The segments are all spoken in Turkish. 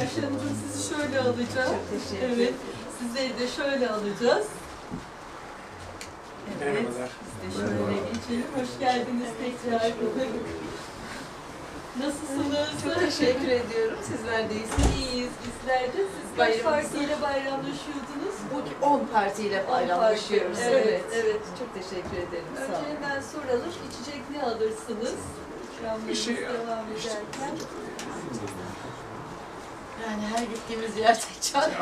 Ayşe Hanımcığım sizi şöyle alacağım. Çok teşekkür Evet. Sizleri de şöyle alacağız. Evet. Merhabalar. Biz de şöyle geçelim. Hoş geldiniz tekrar. Nasılsınız? Çok teşekkür ediyorum. Sizler de iyisiniz. İyiyiz bizler de. Siz kaç partiyle bayramlaşıyordunuz? Bugün 10 partiyle bayramlaşıyoruz. parti, evet, Evet, evet. Çok teşekkür ederim. Sağ Önce olun. hemen soralım. İçecek ne alırsınız? İkramlarımız Bir şey devam ederken. Yani her gittiğimiz yerde çay.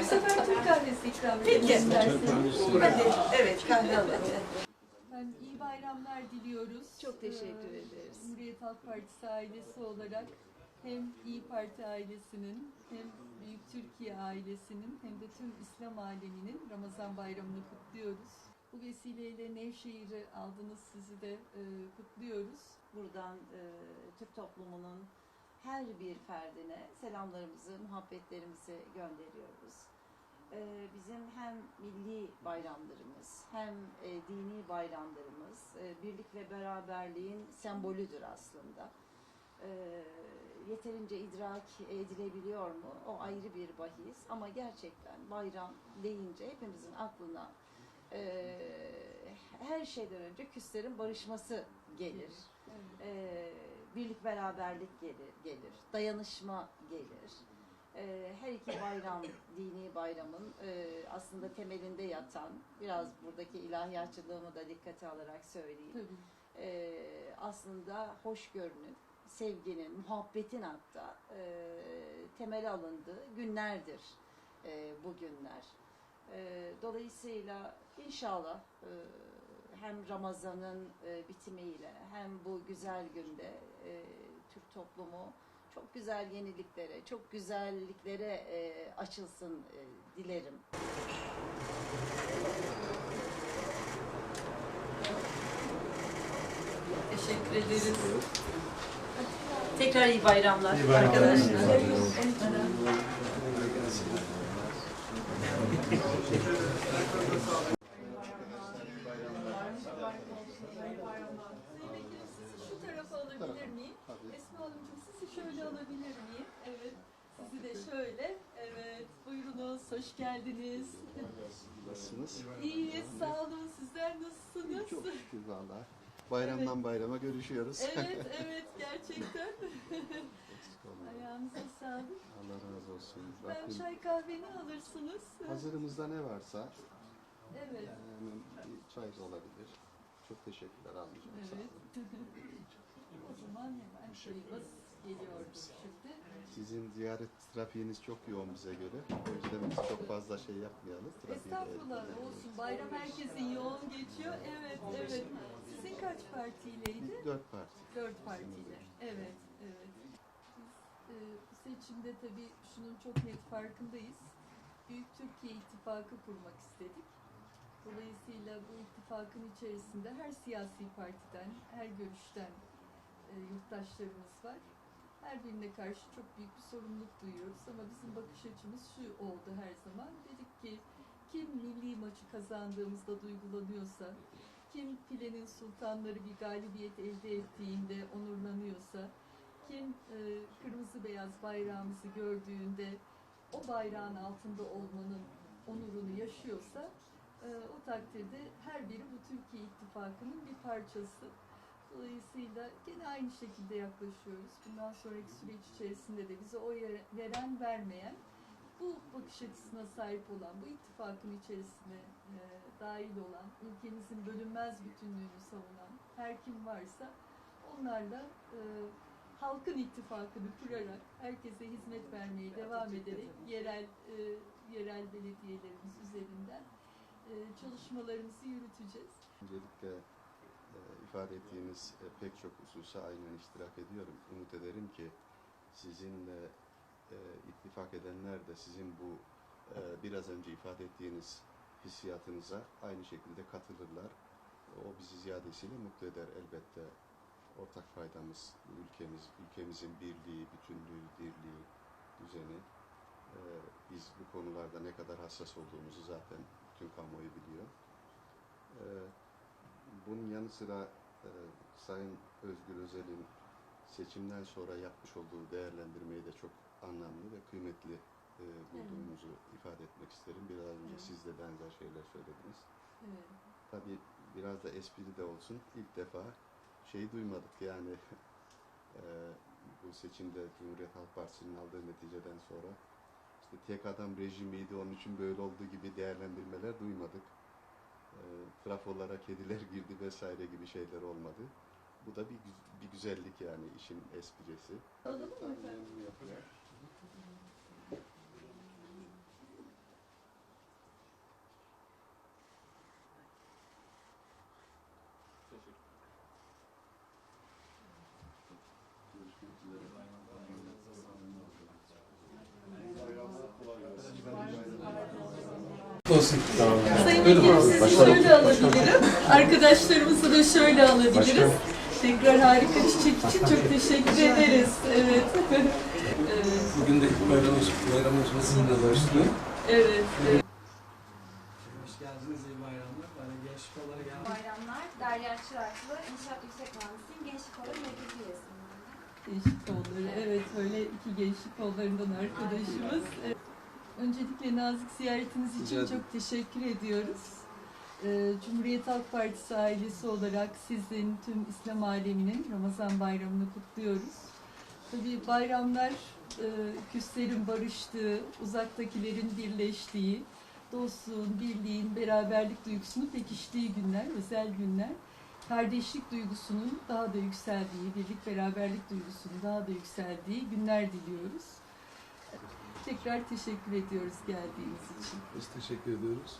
Bu sefer Türk kahvesi ikram edelim Peki. isterseniz. Hadi, evet kahve alalım. Ben iyi bayramlar diliyoruz. Çok teşekkür Ee, ederiz. Cumhuriyet Halk Partisi ailesi olarak hem İyi Parti ailesinin hem Büyük Türkiye ailesinin hem de tüm İslam aleminin Ramazan bayramını kutluyoruz. Bu vesileyle Nevşehir'i aldınız sizi de e, kutluyoruz. Buradan e, Türk toplumunun her bir ferdine selamlarımızı, muhabbetlerimizi gönderiyoruz. E, bizim hem milli bayramlarımız hem e, dini bayramlarımız e, birlik ve beraberliğin sembolüdür aslında. E, yeterince idrak edilebiliyor mu? O ayrı bir bahis ama gerçekten bayram deyince hepimizin aklına e, her şeyden önce küslerin barışması gelir. Evet. Ee, birlik beraberlik gelir, gelir, dayanışma gelir. Ee, her iki bayram, dini bayramın e, aslında temelinde yatan, biraz buradaki ilahiyatçılığımı da dikkate alarak söyleyeyim. Ee, aslında hoşgörünün, sevginin, muhabbetin hatta e, temel alındığı günlerdir e, bu günler. E, dolayısıyla inşallah e, hem Ramazan'ın e, bitimiyle hem bu güzel günde e, Türk toplumu çok güzel yeniliklere, çok güzelliklere e, açılsın e, dilerim. Teşekkür ederiz. Tekrar iyi bayramlar, İyi bayramlar. arkadaşlar Vekilim sizi şu tarafa alabilir miyim? Esma Hanımcığım sizi şöyle alabilir miyim? Evet. Sizi de şöyle. Evet. Buyurunuz. Hoş geldiniz. Nasılsınız? İyiyiz. Sağ olun. Sizler nasılsınız? Çok şükür valla. Bayramdan bayrama görüşüyoruz. Evet, evet. Gerçekten. Ayağınıza sağlık. Allah razı olsun. Ben Rabbim çay kahveni alırsınız. hazırımızda ne varsa Evet. hemen bir çay da olabilir. Çok teşekkürler almayacağım. Sağ Evet. olun. O zaman hemen çayımız geliyordu şimdi. Sizin ziyaret trafiğiniz çok yoğun bize göre. O yüzden biz çok fazla şey yapmayalım. Trafiği de- Estağfurullah olsun. Bayram herkesin yoğun geçiyor. Evet, evet. Sizin kaç partiyeleydi? Biz dört parti. Dört partiyle. Evet, evet. Biz e, bu seçimde tabii şunun çok net farkındayız. Büyük Türkiye İttifakı kurmak istedik. Dolayısıyla bu ittifakın içerisinde her siyasi partiden, her görüşten e, yurttaşlarımız var. Her birine karşı çok büyük bir sorumluluk duyuyoruz ama bizim bakış açımız şu oldu her zaman. Dedik ki kim milli maçı kazandığımızda duygulanıyorsa, kim filenin sultanları bir galibiyet elde ettiğinde onurlanıyorsa, kim e, kırmızı beyaz bayrağımızı gördüğünde o bayrağın altında olmanın onurunu yaşıyorsa, e, o takdirde her biri bu Türkiye İttifakı'nın bir parçası. Dolayısıyla gene aynı şekilde yaklaşıyoruz. Bundan sonraki süreç içerisinde de bize oy veren vermeyen bu bakış açısına sahip olan, bu ittifakın içerisine e, dahil olan, ülkemizin bölünmez bütünlüğünü savunan her kim varsa onlarla e, halkın ittifakını kurarak, herkese hizmet vermeye devam ederek yerel e, yerel belediyelerimiz üzerinden e, çalışmalarımızı yürüteceğiz. Öncelikle ifade ettiğiniz e, pek çok hususa aynen iştirak ediyorum. Umut ederim ki sizinle e, ittifak edenler de sizin bu e, biraz önce ifade ettiğiniz hissiyatınıza aynı şekilde katılırlar. O bizi ziyadesiyle mutlu eder elbette. Ortak faydamız ülkemiz, ülkemizin birliği, bütünlüğü, dirliği, düzeni. E, biz bu konularda ne kadar hassas olduğumuzu zaten bütün kamuoyu biliyor. E, bunun yanı sıra e, Sayın Özgür Özel'in seçimden sonra yapmış olduğu değerlendirmeyi de çok anlamlı ve kıymetli e, bulduğumuzu ifade etmek isterim. Biraz önce Evet. siz de benzer şeyler söylediniz. Evet. Tabii biraz da espri de olsun. İlk defa şeyi duymadık yani e, bu seçimde Cumhuriyet Halk Partisi'nin aldığı neticeden sonra işte tek adam rejimiydi onun için böyle olduğu gibi değerlendirmeler duymadık. E, trafolara kediler girdi vesaire gibi şeyler olmadı. Bu da bir, bir güzellik yani işin esprisi. Alalım mı Olsun. Sayın Buyurun. Vekilim sizi şöyle alabilirim. Arkadaşlarımızı da şöyle alabiliriz. Tekrar harika çiçek için çok teşekkür ederiz. Evet. Bugün de bayramımız, bayramımız sizinle başlıyor. Evet. evet. Hoş geldiniz, iyi bayramlar. Ben de gençlik olarak geldim. Bayramlar, Derya Çıraklı, İnşaat Yüksek Mühendisiyim, Gençlik Kolu Meclis üyesiyim. Gençlik kolları. Evet öyle iki gençlik kollarından arkadaşımız. Evet. Öncelikle nazik ziyaretiniz için Rica çok teşekkür ediyoruz. Ee, Cumhuriyet Halk Partisi ailesi olarak sizin tüm İslam aleminin Ramazan bayramını kutluyoruz. Tabii bayramlar e, küslerin barıştığı, uzaktakilerin birleştiği, dostluğun, birliğin, beraberlik duygusunun pekiştiği günler, özel günler. Kardeşlik duygusunun daha da yükseldiği, birlik beraberlik duygusunun daha da yükseldiği günler diliyoruz. Tekrar teşekkür ediyoruz geldiğiniz için. Biz teşekkür ediyoruz.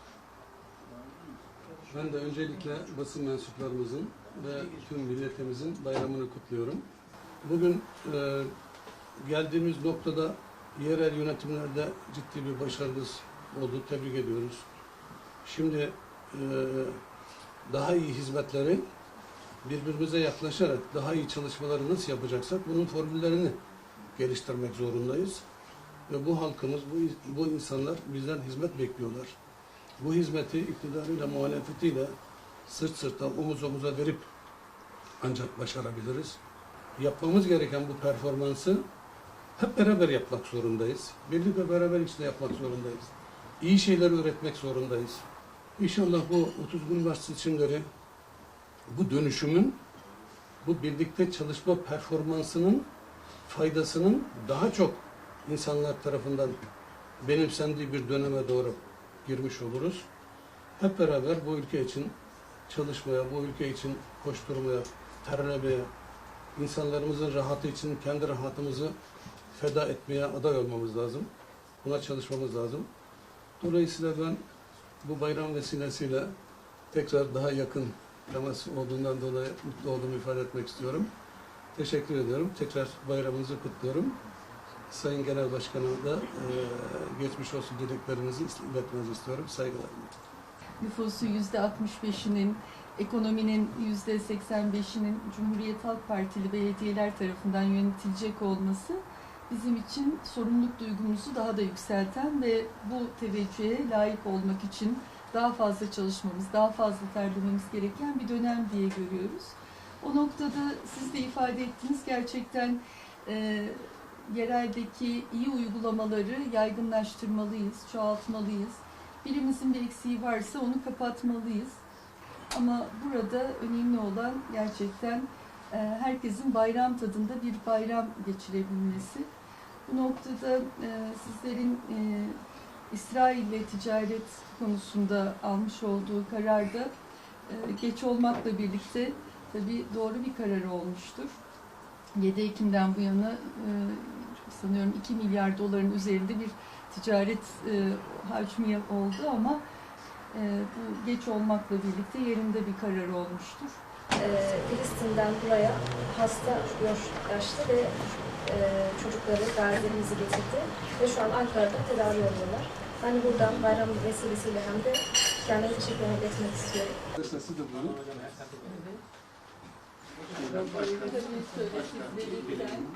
Ben de öncelikle basın mensuplarımızın ve tüm milletimizin bayramını kutluyorum. Bugün e, geldiğimiz noktada yerel yönetimlerde ciddi bir başarımız oldu. Tebrik ediyoruz. Şimdi e, daha iyi hizmetleri birbirimize yaklaşarak daha iyi çalışmaları nasıl yapacaksak bunun formüllerini geliştirmek zorundayız. Ve bu halkımız, bu, bu insanlar bizden hizmet bekliyorlar. Bu hizmeti iktidarıyla, muhalefetiyle sırt sırta, omuz omuza verip ancak başarabiliriz. Yapmamız gereken bu performansı hep beraber yapmak zorundayız. Birlik ve beraber içinde yapmak zorundayız. İyi şeyler üretmek zorundayız. İnşallah bu 30 gün üniversite seçimleri bu dönüşümün, bu birlikte çalışma performansının faydasının daha çok insanlar tarafından benimsendiği bir döneme doğru girmiş oluruz. Hep beraber bu ülke için çalışmaya, bu ülke için koşturmaya, terlemeye, insanlarımızın rahatı için kendi rahatımızı feda etmeye aday olmamız lazım. Buna çalışmamız lazım. Dolayısıyla ben bu bayram vesilesiyle tekrar daha yakın temas olduğundan dolayı mutlu olduğumu ifade etmek istiyorum. Teşekkür ediyorum. Tekrar bayramınızı kutluyorum. Sayın Genel Başkanıma da e, geçmiş olsun dileklerinizi iletmenizi istiyorum. Saygılar. Nüfusu yüzde 65'inin, ekonominin yüzde 85'inin Cumhuriyet Halk Partili belediyeler tarafından yönetilecek olması bizim için sorumluluk duygumuzu daha da yükselten ve bu teveccühe layık olmak için daha fazla çalışmamız, daha fazla terlememiz gereken bir dönem diye görüyoruz. O noktada siz de ifade ettiniz gerçekten e, yereldeki iyi uygulamaları yaygınlaştırmalıyız, çoğaltmalıyız. Birimizin bir eksiği varsa onu kapatmalıyız. Ama burada önemli olan gerçekten e, herkesin bayram tadında bir bayram geçirebilmesi. Bu noktada e, sizlerin e, İsrail ile ticaret konusunda almış olduğu kararda geç olmakla birlikte tabii doğru bir karar olmuştur. 7 Ekim'den bu yana sanıyorum 2 milyar doların üzerinde bir ticaret e, hacmi oldu ama e, bu geç olmakla birlikte yerinde bir karar olmuştur. Ee, Filistin'den buraya hasta, yaş- yaşlı ve e, çocukları, gazilerimizi getirdi ve şu an Ankara'da tedavi oluyorlar. Ben buradan bayram vesilesiyle hem de kendime teşekkürler etmek istiyorum. Sesi de. Tabii söylediklerimden,